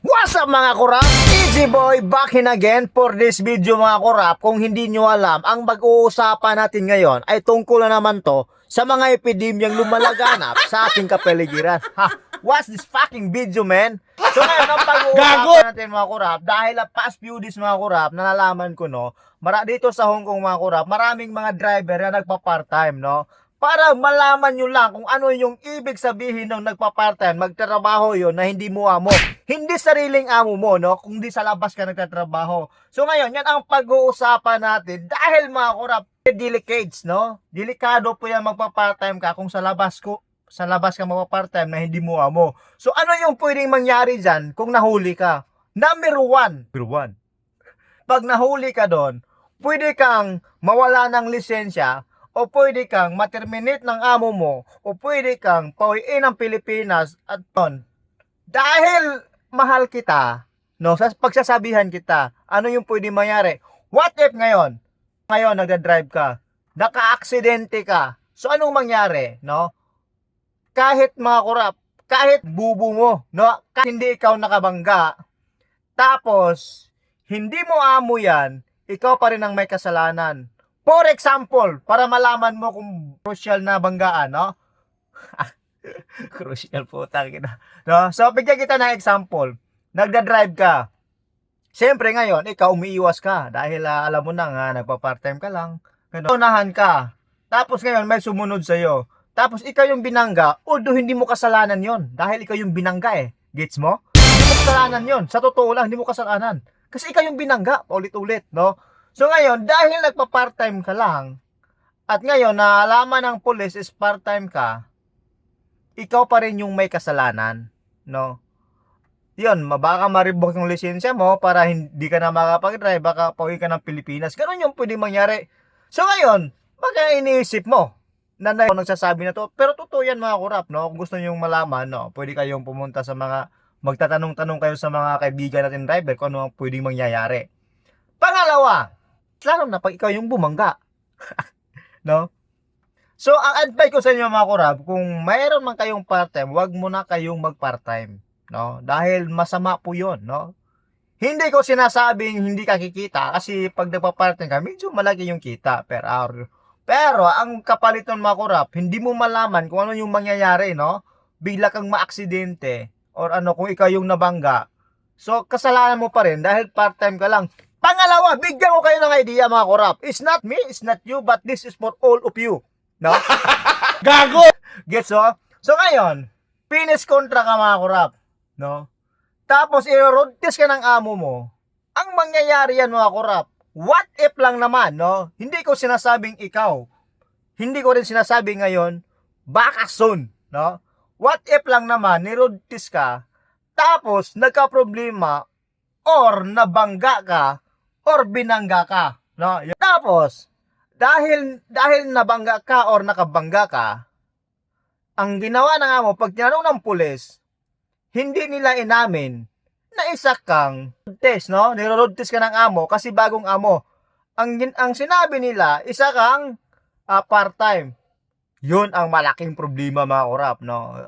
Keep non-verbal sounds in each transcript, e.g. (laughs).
What's up mga kurap? Easy boy back in again for this video mga kurap. Kung hindi nyo alam, ang mag-uusapan natin ngayon ay tungkol na naman to sa mga epidemyang lumalaganap sa ating kapaligiran. Ha? What's this fucking video, man? So ngayon, ang pag-uusapan natin mga kurap, dahil past few days mga kurap, nalalaman ko no, mara dito sa Hong Kong mga kurap, maraming mga driver na nagpa-part-time, no? Para malaman nyo lang kung ano yung ibig sabihin ng nagpa-part-time, magtatrabaho yon na hindi mo amo. Hindi sariling amo mo, no? Kung di sa labas ka nagtatrabaho. So ngayon, yan ang pag-uusapan natin dahil mga kurap, delicates, no? Delikado po yan magpa-part-time ka kung sa labas ko sa labas ka magpa-part-time na hindi mo amo. So ano yung pwedeng mangyari dyan kung nahuli ka? Number one. Number one. Pag nahuli ka doon, pwede kang mawala ng lisensya o pwede kang materminate ng amo mo o pwede kang pauwiin ng Pilipinas at ton. Dahil mahal kita, no, sa pagsasabihan kita, ano yung pwede mangyari? What if ngayon, ngayon nagda-drive ka, naka-aksidente ka, so anong mangyari, no? Kahit mga kurap, kahit bubo mo, no, kahit hindi ikaw nakabangga, tapos, hindi mo amo yan, ikaw pa rin ang may kasalanan. For example, para malaman mo kung crucial na banggaan, no? (laughs) crucial po, na. No? So, bigyan kita ng example. Nagda-drive ka. Siyempre ngayon, ikaw umiiwas ka dahil ah, alam mo na nga, nagpa-part-time ka lang. Ganun. Unahan ka. Tapos ngayon, may sumunod sa'yo. Tapos ikaw yung binangga, although hindi mo kasalanan yon dahil ikaw yung binangga eh. Gets mo? Hindi mo kasalanan yon Sa totoo lang, hindi mo kasalanan. Kasi ikaw yung binangga, paulit-ulit, no? So ngayon, dahil nagpa-part-time ka lang, at ngayon, naalaman ng pulis is part-time ka, ikaw pa rin yung may kasalanan, no? Yun, baka ma-revoke yung lisensya mo para hindi ka na makapag-drive, baka pauwi ka ng Pilipinas. Ganun yung pwede mangyari. So ngayon, baka iniisip mo, na na nagsasabi na to, pero totoo yan mga kurap, no? Kung gusto nyo malaman, no? Pwede kayong pumunta sa mga, magtatanong-tanong kayo sa mga kaibigan natin driver kung ano ang pwedeng mangyayari. Pangalawa, lalo na pag ikaw yung bumangga. (laughs) no? So, ang advice ko sa inyo mga kurab, kung mayroon man kayong part-time, wag mo na kayong mag-part-time. No? Dahil masama po yon no? Hindi ko sinasabing hindi ka kikita kasi pag nagpa-part-time ka, medyo malaki yung kita per hour. Pero, ang kapalit ng mga kurap, hindi mo malaman kung ano yung mangyayari, no? Bigla kang maaksidente or ano, kung ikaw yung nabangga. So, kasalanan mo pa rin dahil part-time ka lang. Pangalawa, bigyan ko kayo ng idea mga kurap. It's not me, it's not you, but this is for all of you. No? (laughs) Gago! Gets so? So ngayon, finish kontra ka mga kurap. No? Tapos, i-road test ka ng amo mo. Ang mangyayari yan mga kurap, what if lang naman, no? Hindi ko sinasabing ikaw. Hindi ko rin sinasabi ngayon, baka soon, no? What if lang naman, ni-road test ka, tapos nagka-problema, or nabangga ka, or binangga ka, no? Tapos, dahil, dahil nabangga ka or nakabangga ka, ang ginawa na nga mo, pag tinanong ng pulis, hindi nila inamin na isa kang test, no? Niro-road test ka ng amo kasi bagong amo. Ang, ang sinabi nila, isa kang ah, part-time. Yun ang malaking problema mga kurap, no?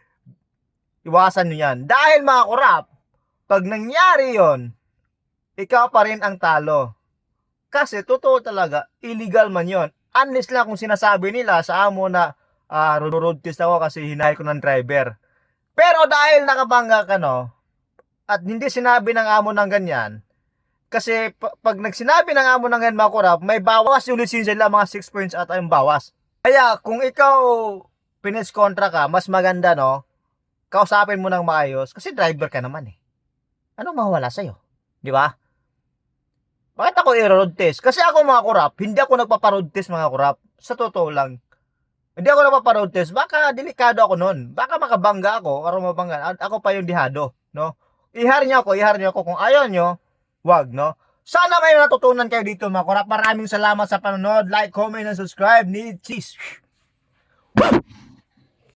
(laughs) Iwasan nyo yan. Dahil mga kurap, pag nangyari yon ikaw pa rin ang talo. Kasi totoo talaga, illegal man yon. Unless lang kung sinasabi nila sa amo na ah, road test ako kasi hinay ko ng driver. Pero dahil nakabangga ka no, at hindi sinabi ng amo ng ganyan, kasi pa- pag nagsinabi ng amo ng ganyan mga kurap, may bawas yung lisensya nila, mga 6 points ata yung bawas. Kaya kung ikaw pinis kontra ka, mas maganda no, kausapin mo ng maayos kasi driver ka naman eh. Ano mawala sa'yo? Di ba? Bakit ako i-road test? Kasi ako mga kurap, hindi ako nagpapa-road test mga kurap. Sa totoo lang. Hindi ako nagpapa-road test. Baka delikado ako nun. Baka makabangga ako. Or mabangga. Ako pa yung dihado. No? Ihar niyo ako. Ihar niyo ako. Kung ayaw niyo, wag. No? Sana may natutunan kayo dito mga kurap. Maraming salamat sa panonood. Like, comment, and subscribe. Need cheese.